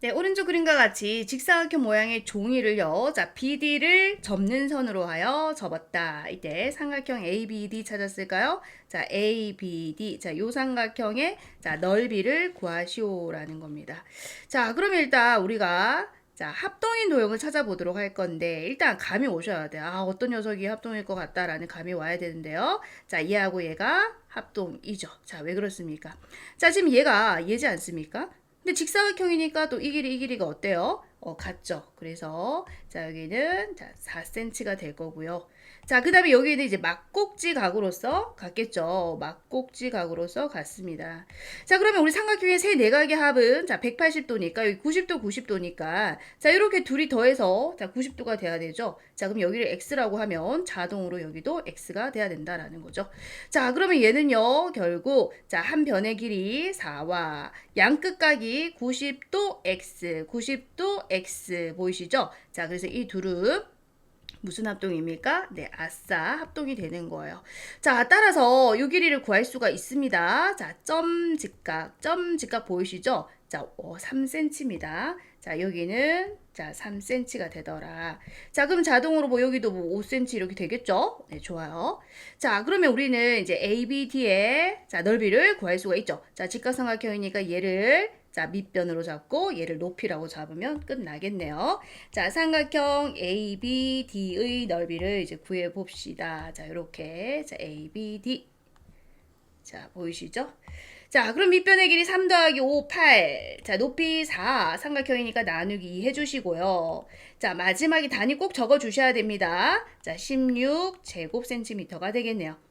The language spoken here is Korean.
네, 오른쪽 그림과 같이 직사각형 모양의 종이를요. 자, BD를 접는 선으로 하여 접었다. 이때 삼각형 ABD 찾았을까요? 자, ABD. 자, 요 삼각형의 자, 넓이를 구하시오라는 겁니다. 자, 그럼 일단 우리가 자, 합동인 도형을 찾아보도록 할 건데, 일단 감이 오셔야 돼요. 아, 어떤 녀석이 합동일 것 같다라는 감이 와야 되는데요. 자, 얘하고 얘가 합동이죠. 자, 왜 그렇습니까? 자, 지금 얘가 얘지 않습니까? 근데 직사각형이니까 또 이 길이 이 길이가 어때요? 어, 같죠. 그래서 자, 여기는 자, 4cm가 될 거고요. 자, 그다음에 여기는 이제 막꼭지 각으로서 같겠죠. 막꼭지 각으로서 같습니다. 자, 그러면 우리 삼각형의 세 내각의 합은 자, 180도니까 여기 90도 90도니까 자, 이렇게 둘이 더해서 자, 90도가 돼야 되죠. 자, 그럼 여기를 x라고 하면 자동으로 여기도 x가 돼야 된다라는 거죠. 자, 그러면 얘는요. 결국 자, 한 변의 길이 4와 양 끝각이 90도 x, 90도 x 보이시죠? 자, 그래서 이 둘은 무슨 합동입니까? 네, 아싸 합동이 되는 거예요. 자, 따라서 요 길이를 구할 수가 있습니다. 자, 점 직각, 점 직각 보이시죠? 자, 어, 3cm입니다. 자, 여기는 자, 3cm가 되더라. 자, 그럼 자동으로 뭐 여기도 뭐 5cm 이렇게 되겠죠? 네, 좋아요. 자, 그러면 우리는 이제 ABD의 자, 넓이를 구할 수가 있죠. 자, 직각삼각형이니까 얘를 자, 밑변으로 잡고 얘를 높이라고 잡으면 끝나겠네요. 자, 삼각형 ABD의 넓이를 이제 구해 봅시다. 자, 이렇게 자, ABD 자, 보이시죠? 자, 그럼 밑변의 길이 3 더하기 5, 8. 자, 높이 4. 삼각형이니까 나누기 2 해주시고요. 자, 마지막에 단위 꼭 적어 주셔야 됩니다. 자, 16 제곱 센티미터가 되겠네요.